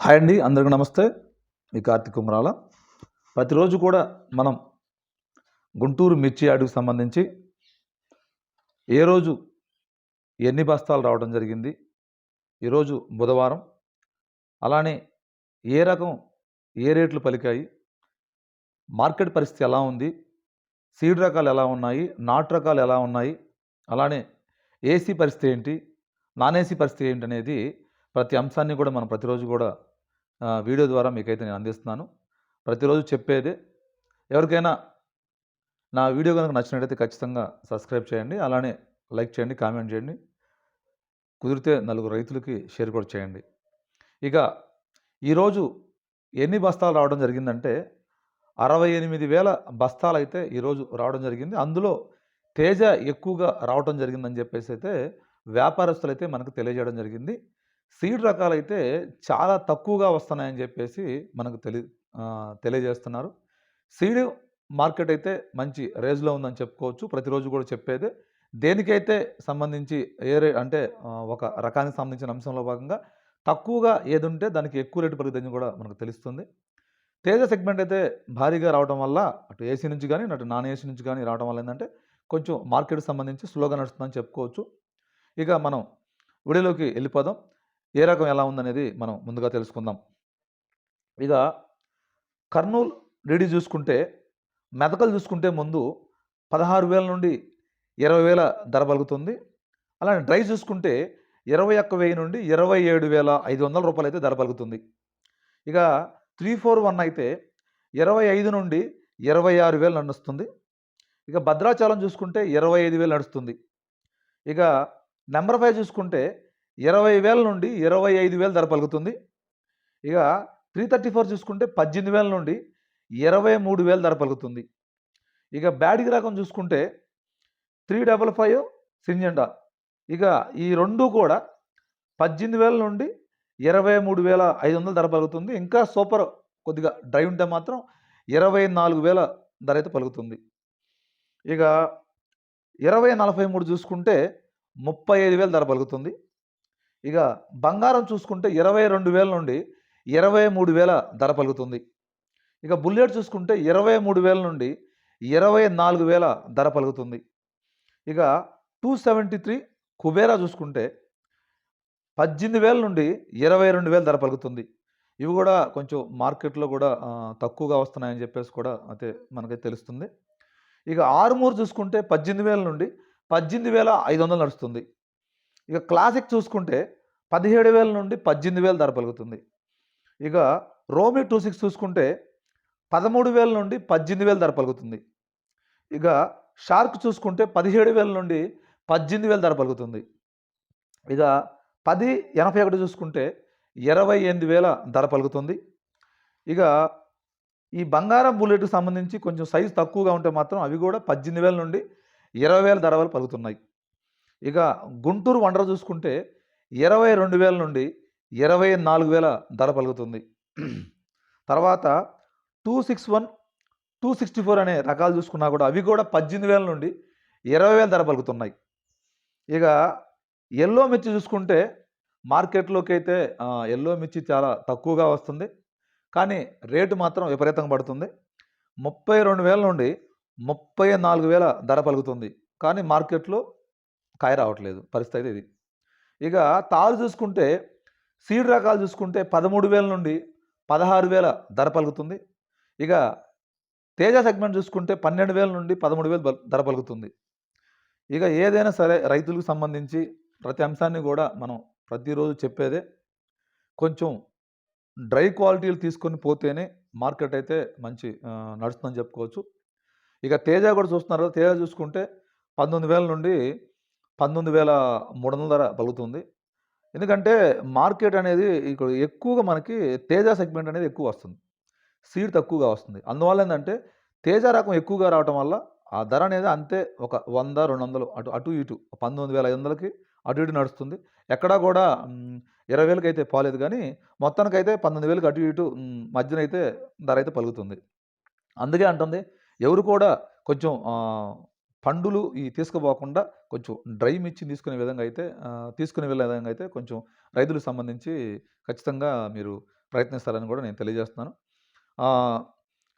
Hi అండి అందరికీ నమస్తే. మీ కార్తీక్ కుమరాల. ప్రతిరోజు కూడా మనం గుంటూరు మిర్చి యార్డుకు సంబంధించి ఏ రోజు ఎన్ని బస్తాలు రావడం జరిగింది ఈరోజు బుధవారం. అలానే ఏ రకం ఏ రేట్లు పలికాయి మార్కెట్ పరిస్థితి ఎలా ఉంది సీడ్ రకాలు ఎలా ఉన్నాయి నాటు రకాలు ఎలా ఉన్నాయి అలానే ఏసీ పరిస్థితి ఏంటి నాన్ ఏసీ పరిస్థితి ఏంటి అనేది ప్రతి అంశాన్ని కూడా మనం ప్రతిరోజు కూడా వీడియో ద్వారా మీకైతే నేను అందిస్తున్నాను. ప్రతిరోజు చెప్పేదే ఎవరికైనా నా వీడియో కనుక నచ్చినట్టయితే ఖచ్చితంగా సబ్స్క్రైబ్ చేయండి అలానే లైక్ చేయండి కామెంట్ చేయండి. కుదిరితే నలుగురు రైతులకి షేర్ కూడా చేయండి. ఇక ఈరోజు ఎన్ని బస్తాలు రావడం జరిగిందంటే అరవై ఎనిమిది వేల బస్తాలు అయితే ఈరోజు రావడం జరిగింది. అందులో తేజ ఎక్కువగా రావడం జరిగిందని చెప్పేసి అయితే వ్యాపారస్తులు అయితే మనకు తెలియజేయడం జరిగింది. సీడ్ రకాలైతే చాలా తక్కువగా వస్తున్నాయని చెప్పేసి మనకు తెలి తెలియజేస్తున్నారు. సీడ్ మార్కెట్ అయితే మంచి రేజ్లో ఉందని చెప్పుకోవచ్చు. ప్రతిరోజు కూడా చెప్పేదే. దేనికైతే సంబంధించి ఏ రే అంటే ఒక రకానికి సంబంధించిన అంశంలో భాగంగా తక్కువగా ఏది ఉంటే దానికి ఎక్కువ రేటు పెరుగుతుందని కూడా మనకు తెలుస్తుంది. తేజ సెగ్మెంట్ అయితే భారీగా రావడం వల్ల అటు ఏసీ నుంచి కానీ అటు నాన్ ఏసీ నుంచి కానీ రావడం వల్ల ఏంటంటే కొంచెం మార్కెట్ సంబంధించి స్లోగా నడుస్తుందని చెప్పుకోవచ్చు. ఇక మనం వీడియోలోకి వెళ్ళిపోదాం. ఏ రకం ఎలా ఉందనేది మనం ముందుగా తెలుసుకుందాం. ఇక కర్నూలు రెడీ చూసుకుంటే మెదకలు చూసుకుంటే ముందు పదహారు వేల నుండి ఇరవై వేల ధర పలుకుతుంది. అలానే డ్రై చూసుకుంటే ఇరవై ఒక్క వెయ్యి నుండి ఇరవై ఏడు వేల ఐదు వందల రూపాయలు అయితే ధర పలుకుతుంది. ఇక త్రీ ఫోర్ వన్ అయితే ఇరవై ఐదు నుండి ఇరవై ఆరు వేలు నడుస్తుంది. ఇక భద్రాచలం చూసుకుంటే ఇరవై ఐదు వేలు నడుస్తుంది. ఇక నెంబర్ ఫైవ్ చూసుకుంటే ఇరవై వేల నుండి ఇరవై ఐదు వేలు ధర పలుకుతుంది. ఇక త్రీ థర్టీ ఫోర్ చూసుకుంటే పద్దెనిమిది వేల నుండి ఇరవై మూడు వేల ధర పలుకుతుంది. ఇక బ్యాడిగి రకం చూసుకుంటే త్రీ డబల్ ఫైవ్ సింజెండా. ఇక ఈ రెండు కూడా పద్దెనిమిది వేల నుండి ఇరవై మూడు వేల ఐదు వందల ధర పలుకుతుంది. ఇంకా సూపర్ కొద్దిగా డ్రై ఉంటే మాత్రం ఇరవై నాలుగు వేల ధర అయితే పలుకుతుంది. ఇక ఇరవై నలభై మూడు చూసుకుంటే ముప్పై ఐదు వేల ధర పలుకుతుంది. ఇక బంగారం చూసుకుంటే ఇరవై రెండు వేల నుండి ఇరవై మూడు వేల ధర పలుకుతుంది. ఇక బుల్లెట్ చూసుకుంటే ఇరవై మూడు వేల నుండి ఇరవై నాలుగు వేల ధర పలుకుతుంది. ఇక టూ సెవెంటీ త్రీ కుబేరా చూసుకుంటే పద్దెనిమిది వేల నుండి ఇరవై రెండు వేల ధర పలుకుతుంది. ఇవి కూడా కొంచెం మార్కెట్లో కూడా తక్కువగా వస్తున్నాయని చెప్పేసి కూడా అయితే మనకైతే తెలుస్తుంది. ఇక ఆరుమూరు చూసుకుంటే పద్దెనిమిది వేల నుండి పద్దెనిమిది వేల ఐదు వందలు నడుస్తుంది. ఇక క్లాసిక్ చూసుకుంటే పదిహేడు వేల నుండి పద్దెనిమిది వేల ధర పలుకుతుంది. ఇక రోమి టూ సిక్స్ చూసుకుంటే పదమూడు వేల నుండి పద్దెనిమిది వేల ధర పలుకుతుంది. ఇక షార్క్ చూసుకుంటే పదిహేడు వేల నుండి పద్దెనిమిది వేల ధర పలుకుతుంది. ఇక పది ఎనభై ఒకటి చూసుకుంటే ఇరవై ఎనిమిది వేల ధర పలుకుతుంది. ఇక ఈ బంగారం బుల్లెట్కి సంబంధించి కొంచెం సైజు తక్కువగా ఉంటే మాత్రం అవి కూడా పద్దెనిమిది వేల నుండి ఇరవై వేల ధర వరకు పలుకుతున్నాయి. ఇక గుంటూరు వండర చూసుకుంటే ఇరవై రెండు వేల నుండి ఇరవై నాలుగు వేల ధర పలుకుతుంది. తర్వాత two six one two sixty four అనే రకాలు చూసుకున్నా కూడా అవి కూడా పద్దెనిమిది వేల నుండి ఇరవై వేల ధర పలుకుతున్నాయి. ఇక ఎల్లో మిర్చి చూసుకుంటే మార్కెట్లోకి అయితే ఎల్లో మిర్చి చాలా తక్కువగా వస్తుంది. కానీ రేటు మాత్రం విపరీతంగా పడుతుంది. ముప్పై రెండు వేల నుండి ముప్పై నాలుగు వేల ధర పలుకుతుంది. కానీ మార్కెట్లో కాయ రావట్లేదు. పరిస్థితి అయితే ఇది. ఇక తారు చూసుకుంటే సీడ్ రకాలు చూసుకుంటే పదమూడు వేల నుండి పదహారు వేల ధర పలుకుతుంది. ఇక తేజ సెగ్మెంట్ చూసుకుంటే పన్నెండు వేల నుండి పదమూడు వేలు ధర పలుకుతుంది. ఇక ఏదైనా సరే రైతులకు సంబంధించి ప్రతి అంశాన్ని కూడా మనం ప్రతిరోజు చెప్పేదే కొంచెం డ్రై క్వాలిటీలు తీసుకొని పోతేనే మార్కెట్ అయితే మంచి నడుస్తుందని చెప్పుకోవచ్చు. ఇక తేజ కూడా చూస్తున్నారు కదా, తేజ చూసుకుంటే పంతొమ్మిది వేల నుండి పంతొమ్మిది వేల మూడు వందల ధర పలుకుతుంది. ఎందుకంటే మార్కెట్ అనేది ఇక్కడ ఎక్కువగా మనకి తేజ సెగ్మెంట్ అనేది ఎక్కువ వస్తుంది. సీడ్ తక్కువగా వస్తుంది. అందువల్ల ఏంటంటే తేజ రకం ఎక్కువగా రావటం వల్ల ఆ ధర అనేది అంతే ఒక వంద రెండు వందలు అటు అటు ఇటు పంతొమ్మిది వేల ఐదు వందలకి అటు ఇటు నడుస్తుంది. ఎక్కడా కూడా ఇరవై వేలకి అయితే పోలేదు కానీ మొత్తానికైతే పంతొమ్మిది వేలకి అటు ఇటు మధ్యన అయితే ధర అయితే పలుకుతుంది. అందుకే అంటుంది ఎవరు కూడా కొంచెం పండులు ఈ తీసుకుపోకుండా కొంచెం డ్రై మిర్చి తీసుకునే విధంగా అయితే ఆ, తీసుకునే విధంగా అయితే కొంచెం రైతులకు సంబంధించి ఖచ్చితంగా మీరు ప్రయత్నిస్తారని కూడా నేను తెలియజేస్తున్నాను.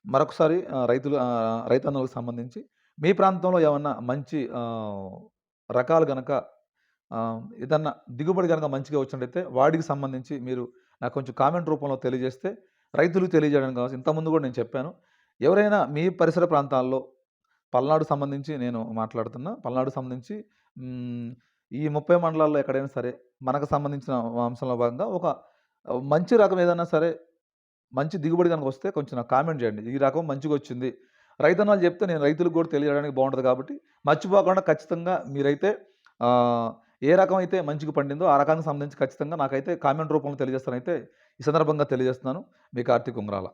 మరొకసారి రైతులు ఆహ్, సంబంధించి మీ ప్రాంతంలో ఏమన్నా మంచి రకాలు కనుక ఏదన్నా దిగుబడి కనుక మంచిగా వచ్చినట్టయితే వాటికి సంబంధించి మీరు నాకు కొంచెం కామెంట్ రూపంలో తెలియజేస్తే రైతులు తెలియజేయడానికి కావచ్చు ఇంతకుముందు కూడా నేను చెప్పాను. ఎవరైనా మీ పరిసర ప్రాంతాల్లో పల్నాడు సంబంధించి నేను మాట్లాడుతున్నా. పల్నాడు సంబంధించి ఈ 30 మండలాల్లో ఎక్కడైనా సరే మనకు సంబంధించిన అంశంలో భాగంగా ఒక మంచి రకం ఏదైనా సరే మంచి దిగుబడి కనుక వస్తే కొంచెం నాకు కామెంట్ చేయండి. ఈ రకం మంచిగా వచ్చింది రైతన్నాలు చెప్తే నేను రైతులకు కూడా తెలియజేయడానికి బాగుంటుంది కాబట్టి మర్చిపోకుండా ఖచ్చితంగా మీరైతే ఏ రకం అయితే మంచిగా పండిందో ఆ రకానికి సంబంధించి ఖచ్చితంగా నాకైతే కామెంట్ రూపంలో తెలియజేస్తానైతే ఈ సందర్భంగా తెలియజేస్తున్నాను. మీ కార్తీక్ ఉంగరాల.